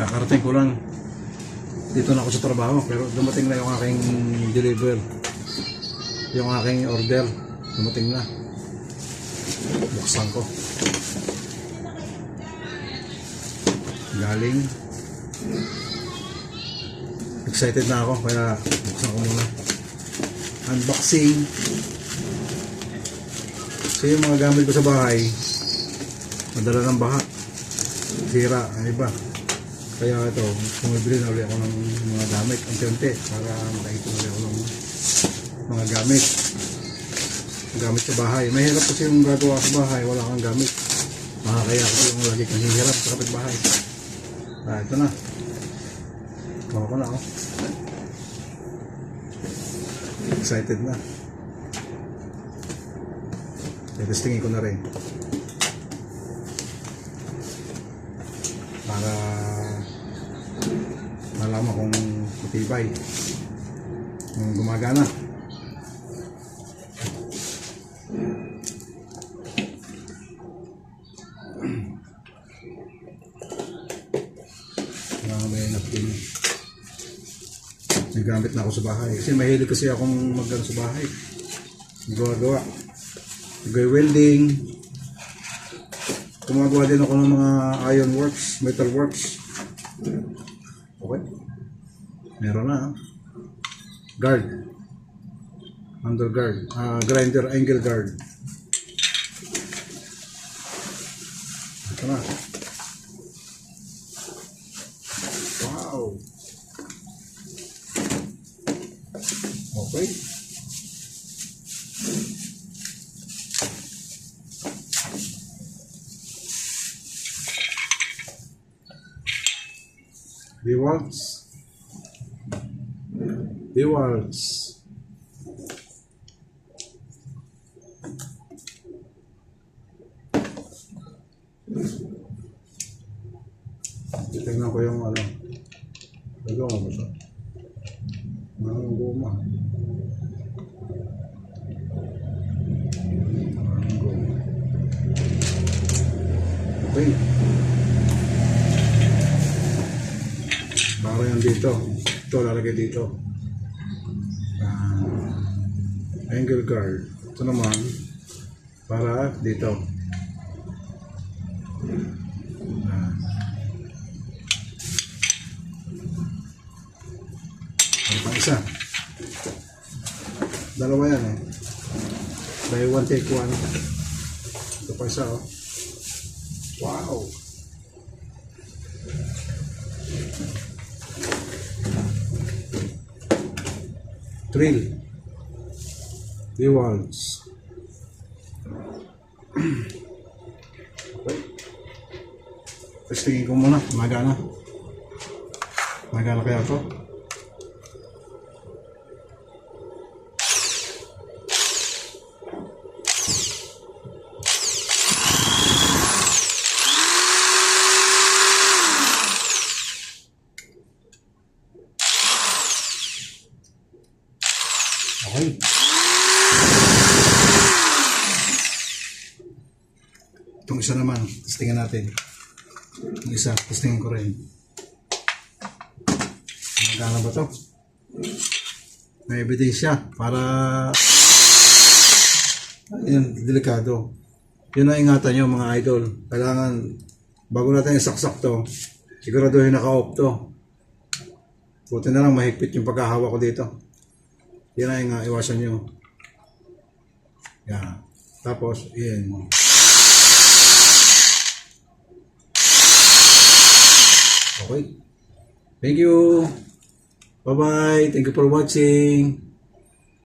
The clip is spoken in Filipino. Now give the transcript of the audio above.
Kakarating ko lang. Dito na ako sa trabaho pero dumating na yung aking deliver. Yung aking order. Dumating na. Buksan ko. Galing. Excited na ako kaya buksan ko muna. Unboxing. So yung mga gamit ko sa bahay, madala ng baha. Sira, ang iba. Kaya ito, bumibili na ulit ako ng mga gamit, unti-unti, para makaipon ulit ako ng mga gamit. Gamit sa bahay. Mahirap kasi yung gagawa sa bahay, wala kang gamit. Makakaya kasi yung lagi kang hihirap sa kapitbahay. Ah, ito na. Bawa ko na ako. Excited na. Testingin ko na rin. Para matibay. Kung gumagana. Nagamit na ako sa bahay. Kasi mahilig kasi akong magano sa bahay. Gawa-gawa. Nag-welding. Gumagawa din ako ng mga iron works, metal works. Okay. Meron na. Guard. Underguard. Ah, grinder angle guard. Ito na. Wow. Okay. Rewards. Rewards. Tingnan ko yung ano. Nagawa mo siya. Ang goma. Ang goma. Okay. Baka yan dito. Ito lalagay dito. Angle guard. Ito naman para dito. Ah. Ano pang isa? Dalawa yan eh. Buy one, take one. Ito pa isa oh. Wow! Drill. Okay. Testingin ko muna. Magana. Magana kaya to? Okay. Itong isa naman, testingin natin. Yung isa, testingin ko rin. Magana ba to? May ebidensya para yun, delikado. Yun ang ingatan nyo mga idol. Kailangan, bago natin isaksak to, siguraduhin naka-off to. Buti na lang mahigpit yung pagkahawa ko dito. Yan ay nga, iwasan nyo. Yan. Tapos, yan. Okay. Thank you. Bye-bye. Thank you for watching.